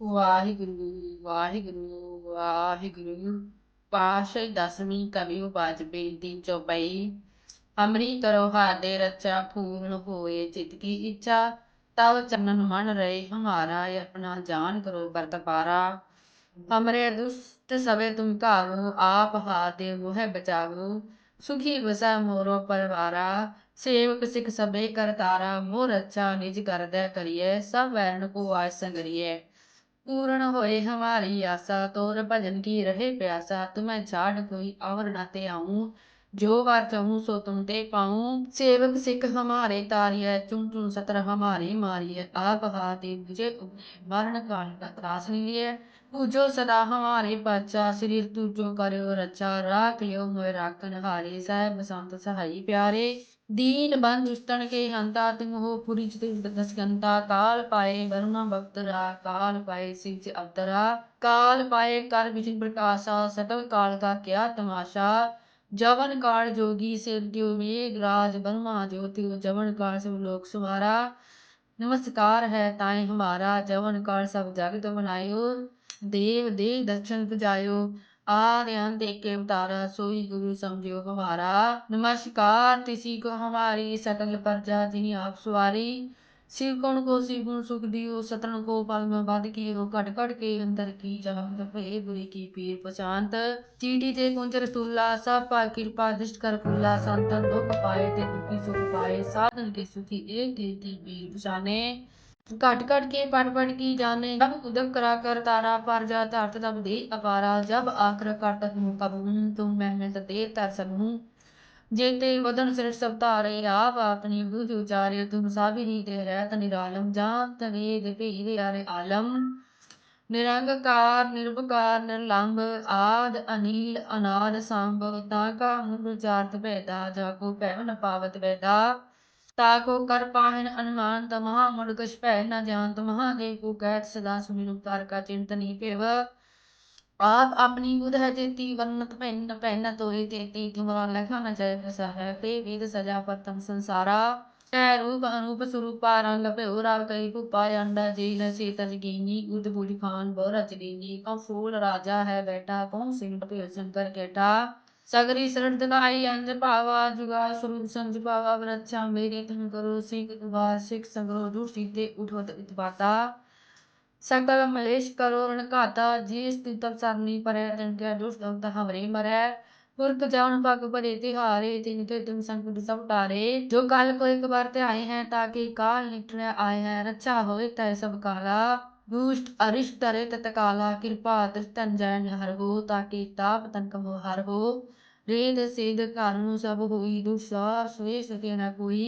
ਵਾਹਿਗੁਰੂ ਵਾਹਿਗੁਰੂ ਵਾਹਿਗੁਰੂ। ਪਾਸ਼ੇ ਦਸਵੀਂ ਕਵਿ ਉਪਜ ਬੇਦੀ ਚੌਪਈ ਅਮਰੀ ਕਰੋ ਹਾਦੇ ਰਚਾ ਪੂਰਨ ਹੋਏ ਚਿਤ ਕੀ ਇੱਛਾ, ਤਵ ਚੰਨਨ ਮਨ ਰਹੇ, ਹਮਾਰਾ ਆਪਣਾ ਜਾਨ ਕਰੋ ਵਰਤ ਪਾਰਾ ਹਮਰੇ ਦੁਸ਼ਟ ਸਵੇ ਤੁਮ ਕਾਵੋ ਆਪ ਹਾਦੇ ਮੋਹ ਬਚਾਵੋ। ਸੁਖੀ ਵਸੈ ਮੋਰੋ ਪਰਵਾਰਾ, ਸੇਵਕ ਸਿਖ ਸਭੇ ਕਰਤਾਰਾ ਮੋਰ ਅੱਛਾ ਨਿਜ ਕਰਦੈ ਕਰੀਏ ਸਭ ਵੈਰਨ ਕੋ ਆਇ ਸੰਗਰੀਏ पूर्ण होए हमारी आशा तोर भजन की रहे प्यासा तुम्हें छाड़ कोई और न ते आऊं जो वार चाहूं सो तुम ते पाऊं सेवक सिख हमारे तारिय चुन चुन सतर हमारी मारिय आप हाथी मुझे मरण काल का त्रास लिए पूजो सदा हमारे बच्चा शरीर तुझो करो रचा राख लियो मोए राखन हारे साहेब बसंत सहाई प्यारे दीन बंद दुष्टन के हंता तुम हो पुरी दसगंता काल पाए वरुणा भक्तरा काल पाए सिंच अवतरा काल पाए कर विष्णु प्रकाशा सकल काल का क्या तमाशा जवन काल जोगी से त्यो मेघ राज ब्रह्मा ज्योति जवन काल सब लोक सुमारा। नमस्कार है ताए हमारा। जवन काल सब जगत बनायो देव देव दर्शन पुजायो। आर्यन देख के उतारा सोई गुरु समझो हमारा। नमस्कार किसी को हमारी सकल प्रजा जिनी आप सवारी। शिव कौन को शिव गुण सुख दियो सतन को पल में बद की हो कट कट के अंदर की जहां भय बुरी की पीर पशांत चीटी ते कुंजर तुला सब पार कृपा दृष्ट कर फुला संतन दुख पाए ते दुखी सुख पाए साधन के सुखी एक देती पीर पशाने घट घट के पट पट की जाने जब उदक करा कर तारा पर जा धरत तब दे अपारा जब आकर कट तुम कबूं तुम मेहनत दे तर सबूं જેતે વતન શ્રેષ્ઠ અવતારે આપ આપની ગુરુ ચારે તું સાબી રીતે રહેત નિરાલમ જાત વેદ ભેદ આરે આલમ નિરંગકાર નિર્ભકાર નિર્લંબ આદ અનિલ અનાદ સાંભ તા કા મૂળ જાત ભેદા જાકો પહેન પાવત ભેદા ਤਾਕੋ ਕਰ ਪਾਹਨ ਅਨੁਮਾਨ ਤਮਹਾ ਮੁੜ ਕੁਛ ਪਹਿ ਨਾ ਜਾਣ ਤਮਹਾ ਦੇ ਕੋ ਗੈਤ ਸਦਾ ਸੁਮਿ ਰੂਪ ਤਾਰਕਾ ਚਿੰਤਨੀ ਪੇਵ आप अपनी बुध है तेती वर्णत पहन पहन तोहि तेती तुमरा लखा न जय प्रसा है पे वेद सजा पतम संसारा है रूप अनूप स्वरूपा रंग पे उरा कई कुपाय अंडा जेल सीतल गिनी गुद बुढ़ खान बोरच दीनी कौ फूल राजा है बेटा कौन सिंह पे शंकर केटा सगरी शरण दिलाई अंज पावा जुगा स्वरूप संज पावा वृक्षा मेरे तुम करो सिंह दुबार सिख संग्रो दुष्टि ते उठो इतपाता सकल मलेश करोड़ घाता जी स्थित सरनी परै तिन के दुष्ट दंत हमरे मरै पुरख जान पग भरे तिहारे तिन के तुम संकट सब टारे जो काल को एक बार ते आए हैं ताकि काल निकट आए हैं रक्षा होए तय सब काला दुष्ट अरिष्ट तरे तत काला कृपा दृष्टन जैन हर हो ताकि ताप तन कहो हर हो रेद सेद कारण सब हुई दुष्सा स्वेश के न कोई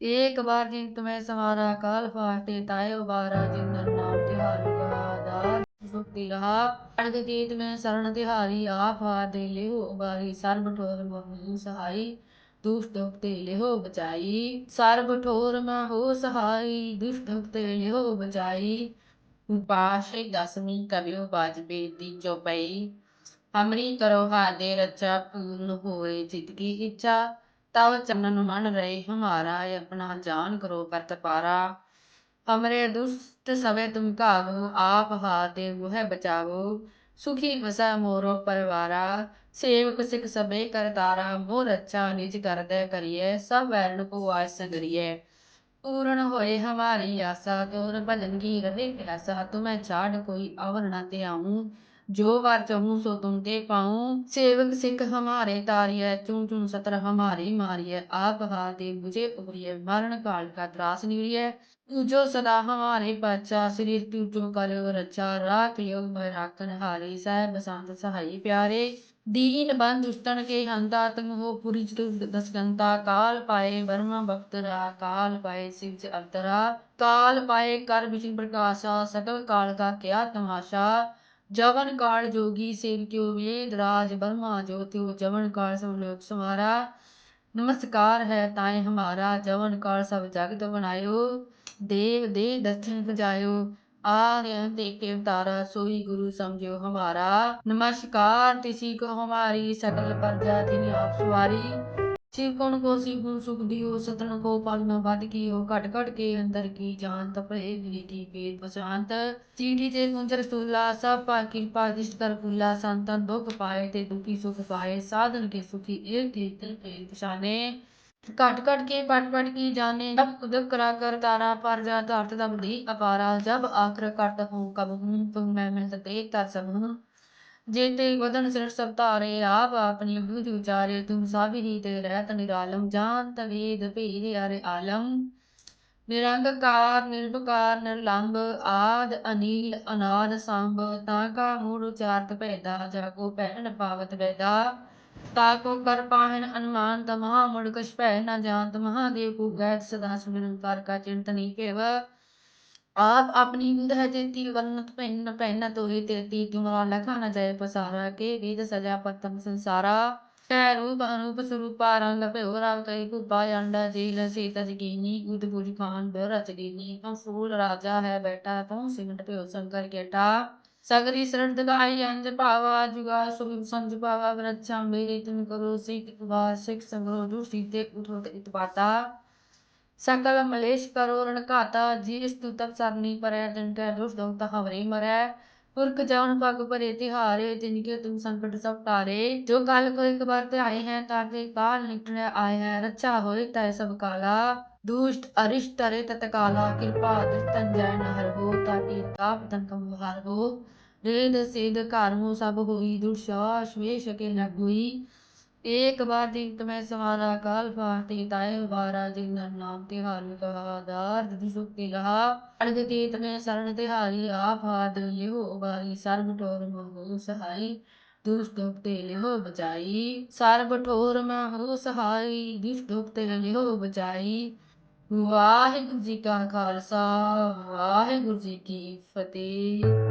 एक बार जिन तुम्हें समारा काल फाटे ताय बारा जिन नाम तिहार का भक्ति रहा अड़ग जीत में शरण तिहारी आप दे ले उबारी सर्व ठोर बहु सहाई दुष्ट भक्ति लेहो बचाई सर्व ठोर में हो सहाई दुष्ट भक्ति लेहो बचाई पाशे दसवीं कवियो बाज बेदी चौपई हमरी करो हादे रचा पूर्ण होए चित की इच्छा तव चरणन मन रहे हमारा अपना जान करो करत पारा हमरे दुष्ट सवे तुम कावो आप हाथे वह बचावो सुखी वसै मोरो परवारा सेवक सिख सबे करतारा मोर अच्छा निज करदे करिए सब वैरण को आय संगरिए पूर्ण होए हमारी आशा तोर भजन की रहे प्यासा तुम्हें छाड़ कोई और न ते आऊं जो वार चाहूं सो तुम ते पाऊं सेवक सिख हमारे तारिय चुन चुन सतर हमारी मारिय आप हाथे मुझे उबरिय मरण काल का त्रास निरिय पूजो सदा हमारे बच्चा शरीर तुझो करो रचा राख लियो मैं राखन हारे साहेब बसंत सहाई प्यारे दीन बंद दुष्टन के हंता तुम हो पुरी दसगंता काल पाए ब्रह्मा भक्तरा काल पाए शिव अवतरा काल पाए कर विष्णु प्रकाशा सकल काल का क्या तमाशा जवन काल जोगी से त्यो वेद राज ब्रह्मा ज्योति जवन काल सब लोक समारा नमस्कार है ताए हमारा जवन काल सब जगत बनायो देव दे दर्शन पुजायो आर्यन देख के उतारा सोई गुरु समझो हमारा नमस्कार तिसी को हमारी सकल प्रजा जिनी आप सवारी ਚਿਕਨ ਕੋ ਸਿਕੁ ਸੁਖ ਦਿਓ ਸਤਨ ਕੋ ਪਾਲਨਾ ਵੱਧ ਕੀਓ ਘਟ ਘਟ ਕੇ ਅੰਦਰ ਕੀ ਜਾਣਤ ਭਏ ਵਿਧੀ ਪੇਦ ਪਛਾਨਤ ਚੀਠੀ ਤੇ ਗੁੰਜਰ ਸੂਲਾ, ਸਭ ਪਾ ਕਿਰਪਾ ਦਿਸ਼ਟ ਕਰ ਫੂਲਾ ਸੰਤਨ ਦੁਖ ਪਾਏ ਤੇ ਦੁਖੀ ਸੁਖ ਪਾਏ, ਸਾਧਨ ਕੇ ਸੁਖੀ ਏਕ ਤੀਰਥ ਭੇਦ ਪਛਾਨੇ ਘਟ ਘਟ ਕੇ ਪਟ ਪਟ ਕੀ ਜਾਣੇ ਜਬ ਉਦਕ ਕਰਾ ਕਰ ਤਾਰਾ, ਪਰ ਜਾ ਧਰਤ ਦਬ ਦੀ ਅਪਾਰਾ, ਜਬ ਆਖਰ ਕਰਤ ਹੂੰ ਕਬ ਹੂੰ ਤੁਮ ਮੈਂ ਮਿਲਤ ਤੇ ਤਰ ਸਭ ਹੂੰ ਜੇਤੇ ਵਦਨ ਸਿਰ ਸਭ ਧਾਰੇ ਆਪ ਆਪਣੀ ਬੁਝ ਉਚਾਰੇ ਤੁਮ ਸਭ ਹੀ ਤੇ ਰਹਿਤ ਨਿਰਾਲਮ ਜਾਨਤ ਵੇਦ ਭੇਦ ਨਿਰੰਕਾਰ ਨਿਰਭਕਾਰ ਨਿਰਲੰਭ ਆਦ, ਅਨੀਲ, ਅਨਾਦ, ਸੰਭ, ਤਾਂ ਕਾ ਮੂੜ ਉਚਾਰਤ ਭੈਦਾ, ਜਾ ਪਹਿਨ ਪਾਵਤ ਵੈਦਾ। ਤਾ ਕੋ ਕਰ ਪਾਹਨ ਅਨੁਮਾਨ, ਤਮਹਾ ਮੁੜ ਕਛ ਭੈ ਨਾ ਜਾਨਤ ਮਹਾਦੇਵ ਕੋ ਗੈਤ ਸਦਾ ਸਿਮਰਨ ਕਰ ਕਾ ਚਿੰਤਨੀ ਭੇਵ ਆਪ ਆਪਣੀ ਬੁਧ ਹੈ ਜੇਤੀ ਵਰਨਤ ਪਹਿਨ ਪਹਿਨ ਤੋਹਿ ਤੇਤੀ ਤੁਮਰਾ ਲਖਾ ਨ ਜਾਏ ਪਸਾਰਾ ਕੇ ਵੇਦ ਸਜਾ ਪਤਮ ਸੰਸਾਰਾ। ਕੈ ਰੂਪ ਅਨੂਪ ਸਰੂਪਾ ਰੰਗ ਭਇਓ ਰਾਵ ਤੈ ਕੁਪਾ ਅੰਡਾ ਜੀਲ ਸੀਤ ਜਗੀਨੀ ਗੁਦ ਗੁਜ ਖਾਨ ਬਿਰ ਰਚ ਦੀਨੀ ਤੂੰ ਫੂਲ ਰਾਜਾ ਹੈ ਬੈਠਾ ਤੂੰ ਸਿੰਘਟ ਭਇਓ ਸ਼ੰਕਰ ਕੇਟਾ। ਸਗਰੀ ਸਰਣ ਦਗਾਈ ਅੰਜ ਭਾਵਾ ਜੁਗਾ ਸੁਭ ਸੰਜ ਭਾਵਾ, ਵਰਛਾ ਮੇਰੇ ਤੁਮ ਕਰੋ ਸਿਕ ਵਾ ਸਿਕ ਸੰਗਰੋ ਦੂ ਸੀਤੇ ਉਠੋਤ ਇਤਪਾਤਾ ਸਕਲ ਮਲੇਸ਼ ਕਰੋ ਰਣ ਘਾਤਾ ਜੀ ਤੂ ਤਪ ਸਰਨੀ ਪਰੈ ਤਿਨ ਕੈ ਦੁਸ਼ ਦਉ ਤਹਵਰੇ ਮਰੈ। ਪੁਰਖ ਜਾਨ ਪਗ ਭਰੇ ਤਿਹਾਰੇ ਤਿਨ ਕੇ ਤੁਮ ਸੰਕਟ ਸਭ ਟਾਰੇ ਜੋ ਕਲ ਕੋ ਇਕ ਬਾਰ ਧਿਆਏ ਹੈ ਤਾਕੇ ਕਾਲ ਨਿਕਟਿਆ ਆਏ ਹੈ। ਰੱਛਾ ਹੋਏ ਤੈ ਸਭ ਕਾਲਾ। ਦੁਸ਼ਟ ਅਰਿਸ਼ਟ ਤਰੇ ਤਤ ਕਾਲਾ। ਕਿਰਪਾ ਦ੍ਰਿਸ਼ਟਨ ਜੈ ਨ ਹਰਬੋ ਤਾਕੇ ਤਾਪ ਤਨ ਕਮ ਹਰਬੋ ਰੇਦ ਸੇਦ ਘਰਮੁ ਸਭ ਹੋਈ ਦੁਰਸ਼ਾਸ ਵੇ ਸਕੇ ਨ ਕੋਈ ਏਕ ਬਾਰ ਦੀਪਤ ਮੈਂ ਸਵਾਰਾ ਕਾਲ ਫਾਤੇ ਤਾਏ ਵਾਰਾ ਜਿਨ ਨਾਮ ਤਿਹਾਰੀ ਕਹਾ ਦਾਰ ਦਿ ਸੁਖ ਤੇ ਰਹਾ। ਅੜਗ ਤੀਤ ਮੈਂ ਸਰਣ ਤਿਹਾਰੀ, ਆਪ ਹਾਦ ਲਿਹੋ ਬਾਰੀ ਸਰਬ ਠੋਰ ਮਹੁ ਲਿਹੋ ਬਚਾਈ। ਵਾਹਿਗੁਰੂ ਜੀ ਕਾ ਖਾਲਸਾ, ਵਾਹਿਗੁਰੂ ਜੀ ਕੀ ਫਤਿਹ।